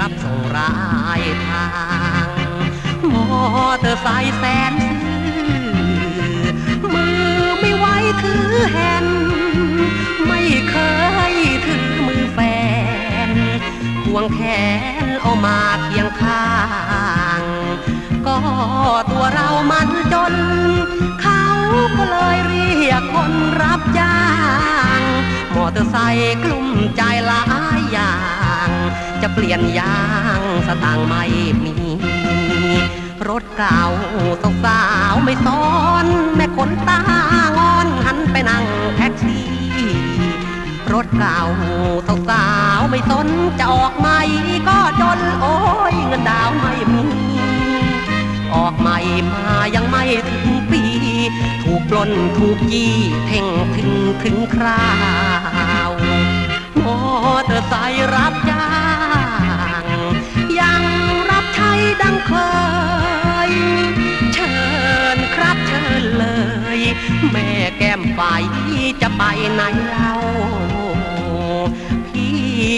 รับส่งรายทางมอเตอร์ไซค์แสนซื่อมือไม่ไว้ถือแฮนไม่เคยถือมือแฟนควงแขนเอามาเคียงข้าง ก็ตัวเรามันจน เขาก็เลยเรียกคนรับจ้าง มอเตอร์ไซค์กลุ่มใจละ เปลี่ยนยางสตางค์ไม่มี รถเก่าสาวๆไม่ซ้อน แม่คนตางอนหันไปนั่งแท็กซี่รถเก่าสาวๆไม่สนจะออกใหม่ก็จนโอ้ยเงินดาวไม่มีออกใหม่มายังไม่ถึงปี ถูกปล้นถูกยี่เพ่งถึงถึงคราวมอเตอร์ไซค์ แม่แก้มไฟจะไปไหนเล่า พี่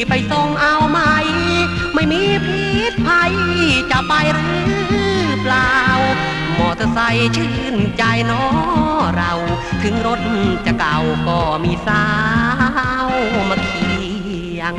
ไปส่งเอาไหม ไม่มีพิษภัยจะไปหรือเปล่า มอเตอร์ไซค์ชื่นใจน้อเรา ถึงรถจะเก่าก็มีสาวมาเคียง